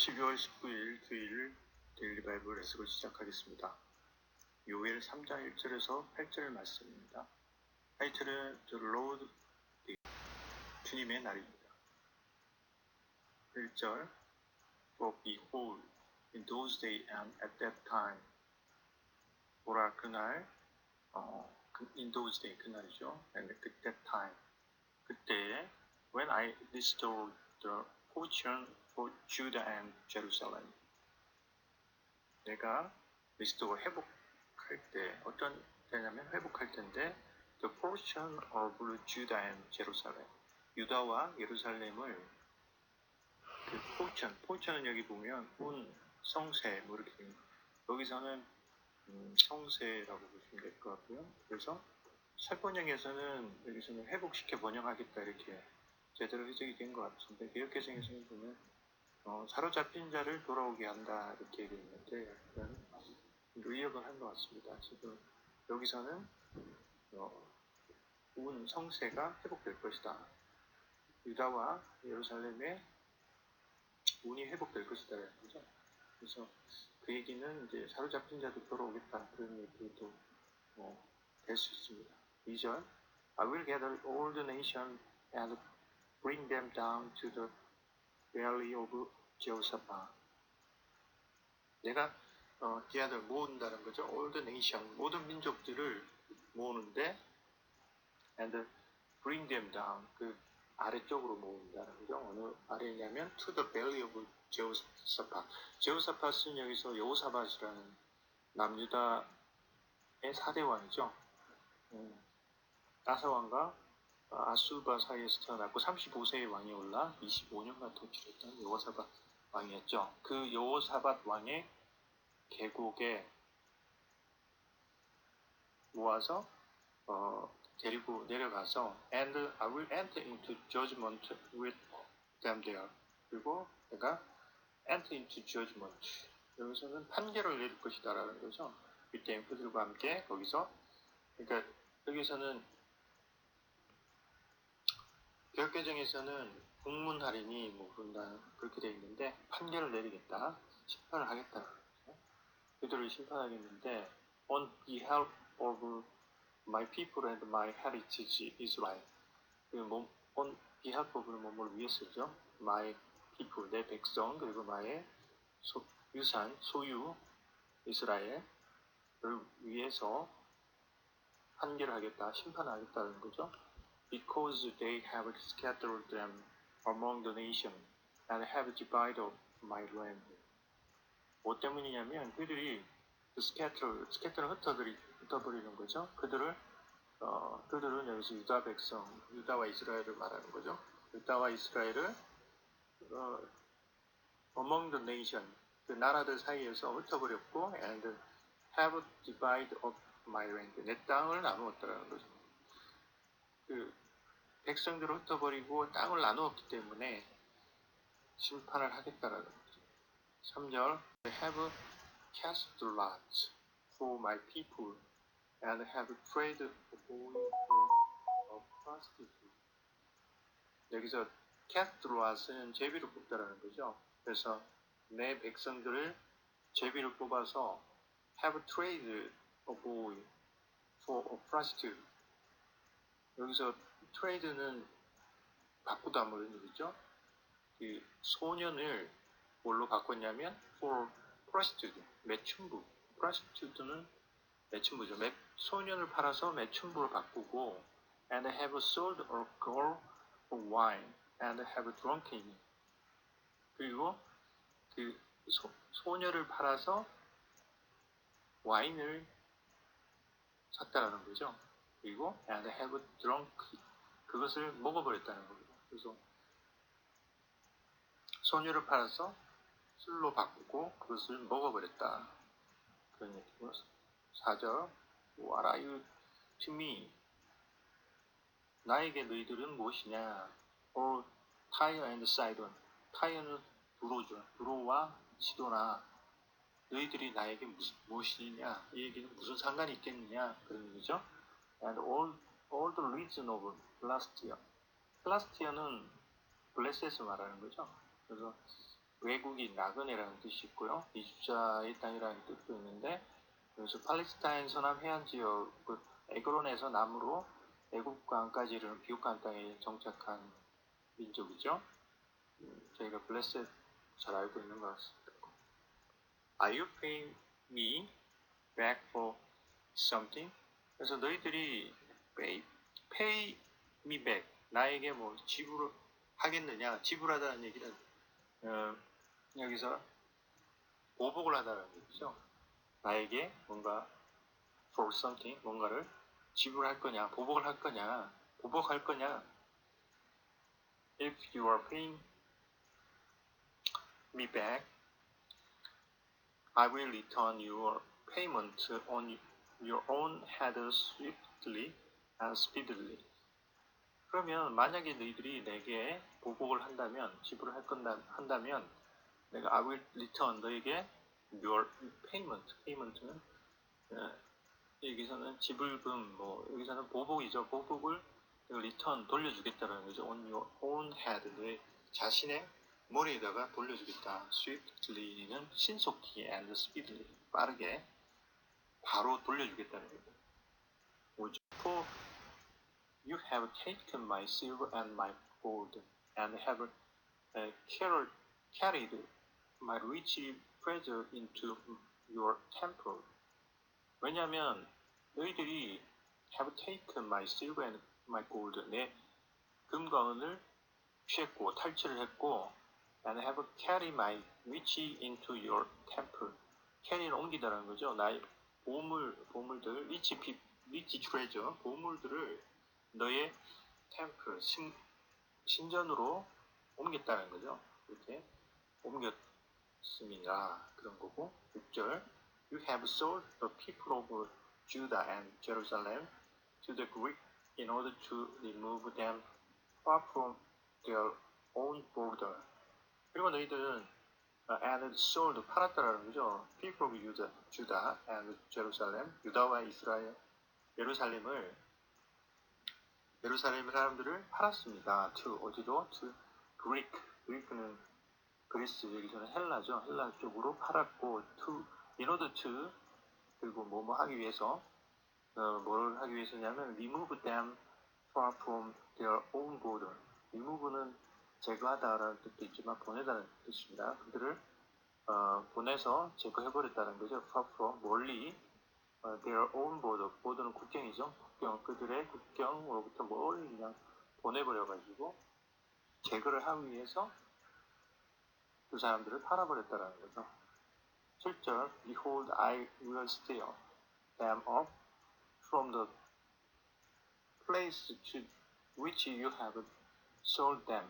12월 19일 주일 데일리 바이블 레슨을 시작하겠습니다. 요엘 3장 1절에서 8절 말씀입니다. 타이틀은 The Lord Day, 주님의 날입니다. 1절 For behold, in those days and at that time 보라 그날 어, 그- in those days 그날이죠. and at that time 그때 when I restored the fortune for Judah 내가 restore 회복할 때 어떤 때냐면 회복할 텐데 the portion of Judah and Jerusalem 유다와 예루살렘을 그 포천, 포천은 여기 보면 운, 성세 뭐 이렇게 여기서는 음, 성세라고 보시면 될 것 같고요. 그래서 설번역에서는 여기서는 회복시켜 번역하겠다 이렇게 제대로 해석이 된 것 같은데 개혁개정에서는 보면 어, 사로잡힌 자를 돌아오게 한다 이렇게 있는데 약간 의역을 한 것 같습니다. 지금 여기서는 어, 운 성세가 회복될 것이다. 유다와 예루살렘의 운이 회복될 것이다. 그죠? 그래서 그 얘기는 이제 사로잡힌 자도 돌아오겠다 그런 얘기도 어, 될수 있습니다. 2절 I will gather all the nations and bring them down to the valley of Jehoshaphat. 내가 어, gather 모은다는 거죠. all the nation 모든 민족들을 모으는데 and bring them down 그 아래쪽으로 모은다는 거죠. 어느 아래냐면 to the valley of Jehoshaphat. 제호사팟은 여기서 여호사밧이라는 남유다의 4대 왕이죠. 음, 아사왕과 아수바 사이에서 태어났고 35세의 왕이 올라 25년간 통치했던 여호사밧 왕이었죠. 그 여호사밧 왕의 계곡에 모아서 어, 데리고 내려가서 and I will enter into judgment with them there. 그리고 내가 enter into judgment. 여기서는 판결을 내릴 것이다라는 거죠. 이때 그들과 함께 거기서 그러니까 여기서는 개혁개정에서는 국문 할인이 뭐 그런다 그렇게 되어 있는데 판결을 내리겠다 심판을 하겠다. 그들을 심판하겠는데 on behalf of my people and my heritage Israel 그 뭐, on behalf of는 뭐뭘 위해 쓰죠. my people 내 백성 그리고 나의 소, 유산 소유 이스라엘을 위해서 판결을 하겠다 심판하겠다는 거죠. Because they have scattered them among the nation and have divided my land. 뭐 때문이냐면 그들이 그 scatter, scatter는 흩어버리, 흩어버리는 거죠. 그들을 어, 그들은 여기서 유다 백성, 유다와 이스라엘을 말하는 거죠. 유다와 이스라엘을 어, among the nation, 그 나라들 사이에서 흩어버렸고 and have divided of my land, 내 땅을 나누었다라는 거죠. 그 백성들을 흩어버리고 땅을 나누었기 때문에 심판을 하겠다라는 거죠. 3절 have cast lots for my people and have traded away for a prostitute. 여기서 cast lot은 제비를 뽑다라는 거죠. 그래서 내 백성들을 제비를 뽑아서 have traded a boy for a prostitute. 여기서 트레이드는 바꾸다 뭐 이런 얘기죠. 그 소년을 뭘로 바꿨냐면 for prostitute, 매춘부. prostitute는 매춘부죠. 매, 소년을 팔아서 매춘부로 바꾸고 and have sold a girl for wine and have drunken. 그리고 그 소, 소녀를 팔아서 와인을 샀다라는 거죠. 그리고 and have drunk. 그것을 먹어버렸다는 겁니다. 그래서 소녀를 팔아서 술로 바꾸고 그것을 먹어버렸다. 그런 얘기고 4절 What are you to me? 나에게 너희들은 무엇이냐? Or Tyre and Sidon. 타이어는 두로죠. 두로와 시도나 너희들이 나에게 무슨, 무엇이냐? 이 얘기는 무슨 상관이 있겠느냐? 그런 얘기죠. And all, all the region of Plastia. 플라스티아는 블레셋을 말하는 거죠. 그래서 외국인 나그네라는 뜻이 있고요. 이주자의 땅이라는 뜻도 있는데 그래서 팔레스타인 서남 해안 지역 그 에그론에서 남으로 애국강까지 이르는 비옥한 땅에 정착한 민족이죠. 음, 저희가 블레셋 잘 알고 있는 것 같습니다. Are you paying me back for something? 그래서 너희들이 pay, pay me back 나에게 뭐 지불하겠느냐 지불하다는 얘기는 어, 여기서 보복을 하다는 얘기죠. 나에게 뭔가 for something 뭔가를 지불할 거냐 보복을 할 거냐 보복할 거냐 if you are paying me back I will return your payment on your own head swiftly and speedily. 그러면 만약에 너희들이 내게 보복을 한다면 지불을 할 건다 한다면 내가 I will return 너에게 your payment payment는 어, 여기서는 지불금 뭐 여기서는 보복이죠 보복을 return 돌려주겠다라는 거죠 on your own head 너의 자신의 머리에다가 돌려주겠다. swiftly는 신속히 and speedily 빠르게 바로 돌려주겠다는 거죠. 뭐죠? For you have taken my silver and my gold and have uh, carried, my rich treasure into your temple. 왜냐하면 너희들이 have taken my silver and my gold 내 금과 은을 취했고 탈취를 했고 and have carried my rich into your temple. carry는 옮기다라는 거죠. 나의 보물, 보물들, rich, 피- rich treasure, 보물들을 너의 temple, 신, 신전으로 옮겼다는 거죠. 이렇게 옮겼습니다. 그런 거고. 6절 You have sold the people of Judah and Jerusalem to the Greek in order to remove them far from their own border. 그리고 너희들은 어, and sold 팔았다라는 거죠. People of Judah, Judah and Jerusalem, 유다와 이스라엘, 예루살렘을 예루살렘 사람들을 팔았습니다. To 어디로? To Greek. 그리크는 그리스 여기서는 헬라죠. 헬라 쪽으로 팔았고 to in order to 그리고 뭐 뭐 하기 위해서 어, 뭘 하기 위해서냐면 remove them far from their own border. remove는 제거하다라는 뜻도 있지만 보내다는 뜻입니다. 그들을 어, 보내서 제거해버렸다는 거죠. far from 멀리 어, their own border. border는 국경이죠. 국경 그들의 국경으로부터 멀리 그냥 보내버려가지고 제거를 하기 위해서 그 사람들을 팔아버렸다는 거죠. 7절 Behold, I will steal them up from the place to which you have sold them.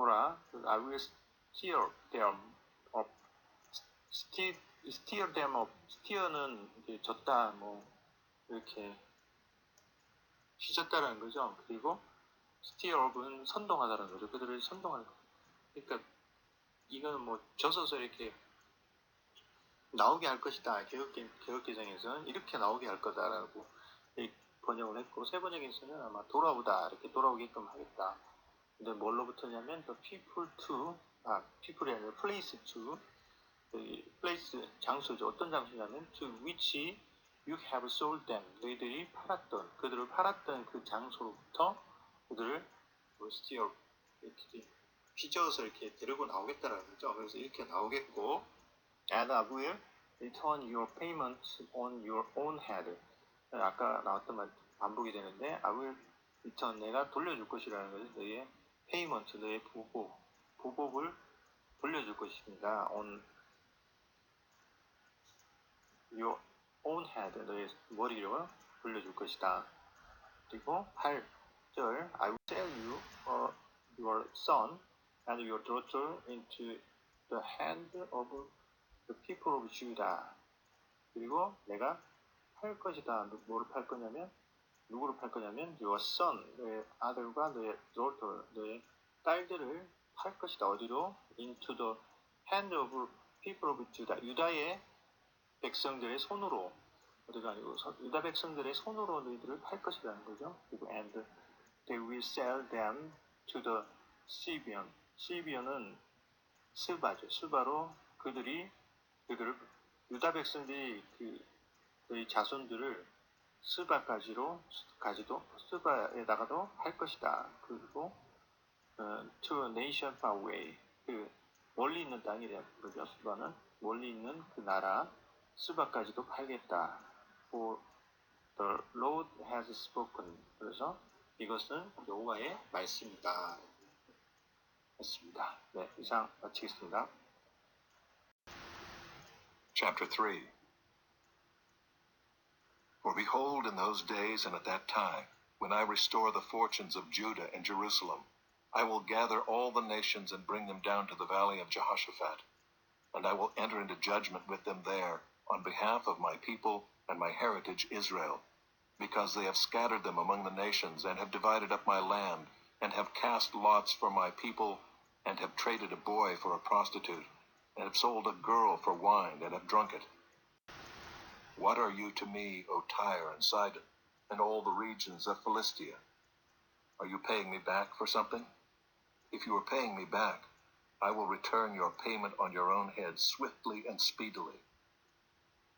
보라, I will steal them up. steal, steal them up. steal는 이제 졌다, 뭐, 이렇게 휘졌다라는 거죠. 그리고 steal up은 선동하다라는 거죠. 그들을 선동하는 거. 그러니까 이거는 뭐 져서서 이렇게 나오게 할 것이다. 개혁, 개혁개정에서는 이렇게 나오게 할 거다라고 이 번역을 했고, 세 번역에서는 아마 돌아오다. 이렇게 돌아오게끔 하겠다. 근데 뭘로부터냐면, the people to, 아, people이 아니라 place to, 여기 place, 장소죠. 어떤 장소냐면, to which you have sold them. 너희들이 팔았던, 그들을 팔았던 그 장소로부터 그들을 뭐 steal, 이렇게 휘저어서 이렇게 데리고 나오겠다라는 거죠. 그래서 이렇게 나오겠고, and I will return your payment on your own head. 아까 나왔던 말 반복이 되는데, I will return 내가 돌려줄 것이라는 거죠. 너의 너의 보복, 보복을 돌려줄 것입니다. on your own head, 너의 머리를 돌려줄 것이다. 그리고 8절, I will sell you uh, your son and your daughter into the hand of the people of Judah. 그리고 내가 팔 것이다. 누- 뭐를 팔 거냐면 누구를 팔 거냐면 your son, 너의 아들과 너의 daughter, 너의 딸들을 팔 것이다. 어디로? into the hand of people of Judah. 유다의 백성들의 손으로 어디가 아니고 서- 유다 백성들의 손으로 너희들을 팔 것이라는 거죠. 그리고 and they will sell them to the Syrian, 시비어는 스바죠. 스바로 그들이 그들을 유다 백성들이 그 그의 자손들을 스바까지로 가지도 스바에다가도 할 것이다. 그리고 어, to nation far away 그 멀리 있는 땅이래요. 그러죠. 스바는 멀리 있는 그 나라 스바까지도 팔겠다. For the Lord has spoken. 그래서 이것은 여호와의 말씀이다. 했습니다. 네, 이상 마치겠습니다. Chapter 3 For behold, in those days and at that time, when I restore the fortunes of Judah and Jerusalem, I will gather all the nations and bring them down to the valley of Jehoshaphat, and I will enter into judgment with them there on behalf of my people and my heritage Israel, because they have scattered them among the nations and have divided up my land, and have cast lots for my people, and have traded a boy for a prostitute, and have sold a girl for wine, and have drunk it. What are you to me, O Tyre and Sidon, and all the regions of Philistia? Are you paying me back for something? If you are paying me back, I will return your payment on your own head swiftly and speedily.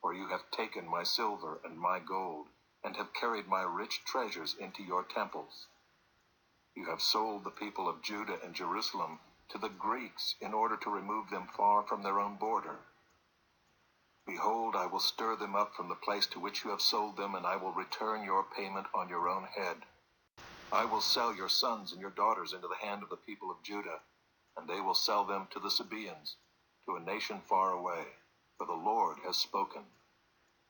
For you have taken my silver and my gold, and have carried my rich treasures into your temples. You have sold the people of Judah and Jerusalem to the Greeks in order to remove them far from their own border. Behold, I will stir them up from the place to which you have sold them, and I will return your payment on your own head. I will sell your sons and your daughters into the hand of the people of Judah, and they will sell them to the Sabaeans, to a nation far away, for the Lord has spoken.